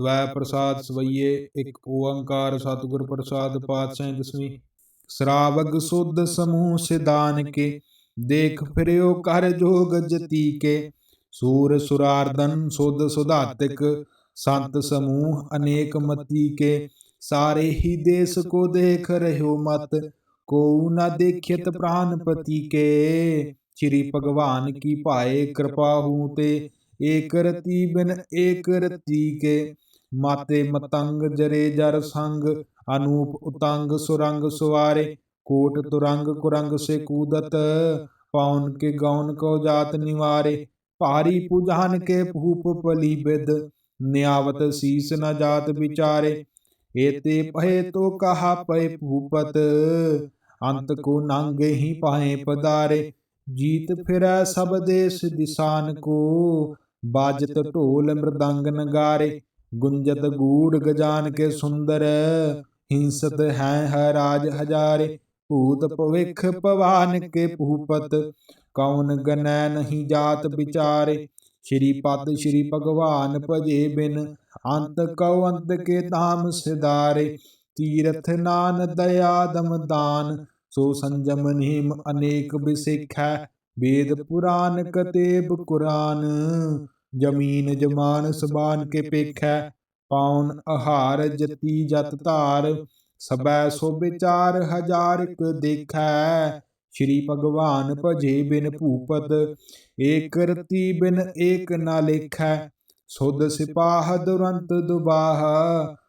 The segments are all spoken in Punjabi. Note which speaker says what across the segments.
Speaker 1: ਤਵੈ ਪ੍ਰਸਾਦ ਸਵਈਏ, ਇੱਕ ਓੰਕਾਰ ਸਤਿਗੁਰ ਪ੍ਰਸਾਦ ਪਾਤਸ਼ਾਹ ਦਸਵੀਂ। ਸਰਾਵਗ ਸੁਧ ਸਮੂਹ ਸਿਦਾਨ ਕੇ ਦੇਖ ਫਿਰਿਓ ਕਰ ਜੋਗ ਜਤੀ ਕੇ ਸੂਰ ਸੁਰਾਰਦਨ ਸੁਧ ਸੁਧਾਤਿਕ, ਸੰਤ ਸਮੂਹ ਅਨੇਕ ਮਤੀ ਕੇ ਸਾਰੇ ਹੀ ਦੇਸ ਕੋ ਦੇਖ ਰਹਿਓ ਮਤ ਕੋ ਨਾ ਦੇਖਿਤ ਪ੍ਰਾਨਪਤੀ ਕੇ ਸ੍ਰੀ ਭਗਵਾਨ ਕੀ ਭਾਏ ਕਿਰਪਾ ਹੂ ਤੇ ਏਕ ਰਤੀ ਬਿਨ ਏਕ ਰਤੀ ਕੇ ਮਾਤੇ ਮਤੰਗ ਜਰੇ ਜਰ ਸੰਗ, ਅਨੂਪ ਉਤੰਗ ਸੁਰੰਗ ਸੁਵਾਰੇ ਕੋਟ ਤੁਰੰਗ ਕੁਰੰਗ ਸੇ ਕੂਦਤ ਪੌਨ ਕੇ ਗੌਨ ਕੋ ਜਾਤ ਨਿਵਾਰੇ, ਭਾਰੀ ਪੁਜਾਨ ਕੇ ਭੂਪ ਪਲੀ ਬਿਦ, ਨਿਆਵਤ ਸੀਸ ਨ ਜਾਤ ਵਿਚਾਰੇ, ਏਤੇ ਪਏ ਤੋ ਕਹਾ ਪਏ ਭੂਪਤ, ਅੰਤ ਕੋ ਨਾਂਗੇ ਹੀ ਪਾਏ ਪਦਾਰੇ, ਜੀਤ ਫਿਰੈ ਸਭ ਦੇਸ ਦਿਸਾਨ ਕੋ, ਬਾਜਤ ਢੋਲ ਮ੍ਰਦੰਗ ਨਗਾਰੇ ਗੁੰਜਤ ਗੂੜ ਗਜਾਨ ਕੇ ਸੁੰਦਰ, ਹਿੰਸਤ ਹੈ ਹੈ ਰਾਜ ਹਜ਼ਾਰੇ, ਭੂਤ ਭਵਿਖ ਪਵਾਨ ਕੇ ਭੂਪਤ ਕੌਣ ਗਨੈ ਨਹੀਂ ਜਾਤ ਵਿਚਾਰੇ। ਸ਼੍ਰੀ ਪਤ ਸ਼੍ਰੀ ਭਗਵਾਨ ਭਜੇ ਬਿਨ, ਅੰਤ ਕਉ ਅੰਤ ਕੇ ਧਾਮ ਸਿਦਾਰੇ ਤੀਰਥ ਨਾਨ ਦਇਆ ਦਮ ਦਾਨ, ਸੋ ਸੰਜਮ ਨੀਮ ਅਨੇਕ ਬਿਸਿਖੈ ਵੇਦ ਪੁਰਾਨ ਕਤੇਬ ਕੁਰਾਨ। ਜਮੀਨ ਜਮਾਨ ਸਬਾਨ ਕੇ ਪੇਖੈ ਪਾਉਨ ਆਹਾਰ ਜਤੀ ਜਤ ਧਾਰ, ਸਬੈ ਸੋ ਵਿਚਾਰ ਹਜ਼ਾਰ ਦੇਖੈ। ਸ਼੍ਰੀ ਭਗਵਾਨ ਭਜੇ ਬਿਨ ਭੂਪਤ ਏਕ ਰਤੀ ਬਿਨ ਏਕ ਨਾ ਲੇਖੈ। ਸੁਧ ਸਿਪਾਹ ਦੁਰੰਤ ਦੁਬਾਹ,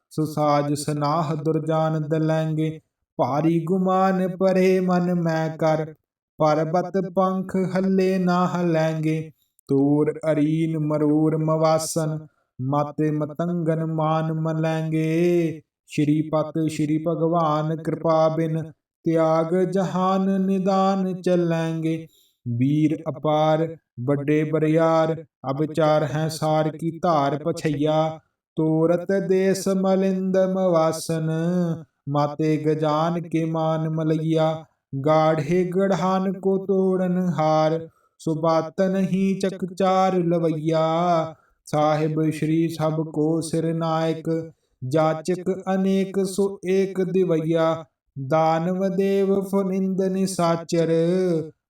Speaker 1: ਸੁਸਾਜ ਸਨਾਹ ਦੁਰਜਾਨ ਦਲੈਂਗੇ। ਭਾਰੀ ਗੁਮਾਨ ਪਰੇ ਮਨ ਮੈਂ ਕਰ, ਪਰਬਤ ਪੰਖ ਹੱਲੇ ਨਾ ਹਲੈਂਗੇ ਤੂਰ ਅਰੀਨ ਮਰੂਰ ਮਵਾਸਨ, ਮਾਤੇ ਮਤੰਗਨ ਮਾਨ ਮਲੈਂਗੇ। ਸ਼੍ਰੀ ਪਤ ਸ਼੍ਰੀ ਭਗਵਾਨ ਕਿਰਪਾ ਬਿਨ ਤਿਆਗ ਜਹਾਨ ਨਿਦਾਨ ਚੱਲੈਂਗੇ। ਵੀਰ ਅਪਾਰ, ਵੱਡੇ ਬਰਿਆਰ, ਅਬਚਾਰ ਹੈ ਸਾਰ ਕੀ ਧਾਰ ਪਛਈਆ। ਤੋਰਤ ਦੇਸ ਮਲਿੰਦ ਮਵਾਸਨ, ਮਾਤੇ ਗਜਾਨ ਕੇ ਮਾਨ ਮਲਈਆ। ਗਾढ़े ਗੜਹਾਨ ਕੋ ਤੋੜਨ ਹਾਰ ਸੁਬਾਤ ਨਹੀਂ ਚਕਚਾਰ ਲਵਈਆ। ਸਾਹਿਬ ਸ਼੍ਰੀ ਸਭ ਕੋ ਸਿਰ ਨਾਇਕ, ਜਾਚਕ ਅਨੇਕ ਸੋ ਏਕ ਦਿਵਈਆ। ਦਾਨਵ ਦੇਵ ਫਨਿੰਦ ਨਿਸਾਚਰ,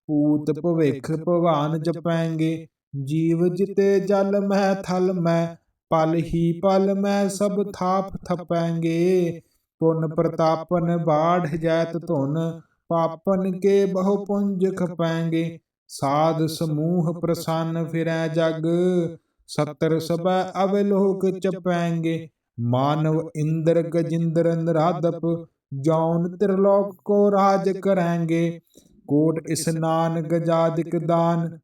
Speaker 1: ਪੂਤ ਭਵਿਖ ਭਵਾਨ ਜਪੈਂਗੇ। ਜੀਵ ਜਿਤੇ ਜਲ ਮੈਂ ਥਲ ਮੈਂ ਪਲ ਹੀ ਪਲ ਮੈਂ ਸਭ ਥਾਪ ਥਪੈਂਗੇ। ਪੁਨ ਪ੍ਰਤਾਪਨ ਬਾੜ ਜੈਤ ਧੁਨ, ਪਾਪਨ ਕੇ ਬਹੁ ਪੁੰਜ ਖਪੈਂਗੇ। ਸਾਧ ਸਮੂਹ ਪ੍ਰਸੰਨ ਫਿਰੈ ਜਗ, ਸਤਰ ਸਭੈ ਅਵਲੋਕ ਚਪੈਂਗੇ। ਮਾਨਵ ਇੰਦਰ ਗਜਿੰਦਰ ਨਰਾਦਪ ਜੌਨ ਤਿਰਲੋਕ ਕੋ ਰਾਜ ਕਰਾਂਗੇ। ਕੋਟ ਇਸਨਾਨ ਗਜਾਦਿਕ ਦਾਨ,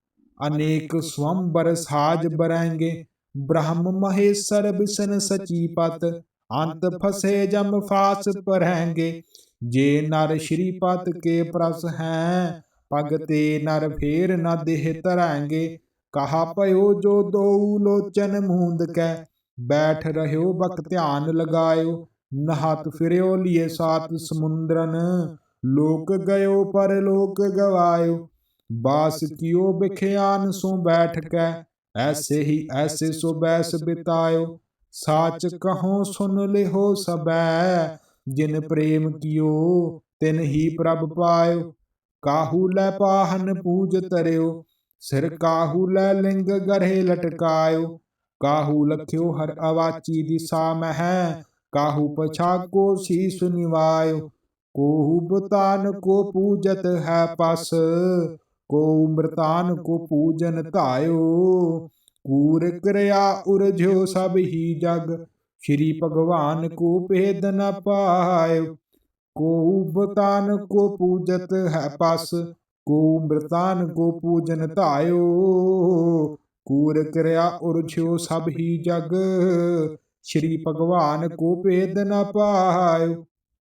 Speaker 1: ਅਨੇਕ ਸਵੰਬਰ ਸਾਜ ਬਰਾਂਗੇ। ਬ੍ਰਹਮ ਮਹੇਸ਼ਰ ਬਿਸ਼ਨ ਸਚੀ ਪਤ, ਅੰਤ ਫਸੇ ਜਮ ਫਾਸ ਪਰਹਾਂਗੇ ਜੇ ਨਰ ਸ਼੍ਰੀ ਪਤ ਕੇ ਪ੍ਰਸ ਹੈ भगते नर फेर न देह धराएँगे कहा भयो जो दो लोचन मूंद कै बैठ रहो बक ध्यान लगायो नहात फिरो लिए सात समुद्रन लोक गयो पर लोक गवायो बास कियो बिखयान सो बैठ कै ऐसे ही ऐसे सो बैस बितायो साच कहो सुन लिहो सबै जिन प्रेम कियो तिन ही प्रभ पायो ਪਾਇਓ ਕਾਹੂ ਲੈ ਪਾਹਨ ਪੂਜ ਤਰਿਓ ਸਿਰ ਕਾਹੂ ਲੈ ਲਿੰਗ ਗਰੇ ਲਟਕਾਇਓ ਕਾਹੂ ਲਖਿਓ ਹਰ ਅਵਾਚੀ ਦਿਸਾ ਮਹਿ ਕਾਹੂ ਪਛਾ ਕੋ ਸੀਸ ਨਿਵਾਇਓ ਕੋਹੂ ਬਤਾਨ ਕੋ ਪੂਜਤ ਹੈ ਪਸ ਕੋ ਮ੍ਰਤਾਨ ਕੋ ਪੂਜਨ ਧਾਇਓ ਕੂਰ ਕਿਰਿਆ ਉਰਝਿਓ ਸਭ ਹੀ ਜਗ ਸ਼੍ਰੀ ਭਗਵਾਨ ਕੋ ਭੇਦ ਨ ਪਾਇਓ ਕੋ ਬਤਾਨ ਕੋ ਪੂਜਤ ਹੈ ਪਸ, ਕੋ ਮ੍ਰਤਾਨ ਕੋ ਪੂਜਨ ਧਾਇਓ। ਕੂਰ ਕਰਿਆ ਉਰਝਿਓ ਸਭ ਹੀ ਜਗ, ਸ਼੍ਰੀ ਭਗਵਾਨ ਕੋ ਭੇਦ ਨ ਪਾਇਓ।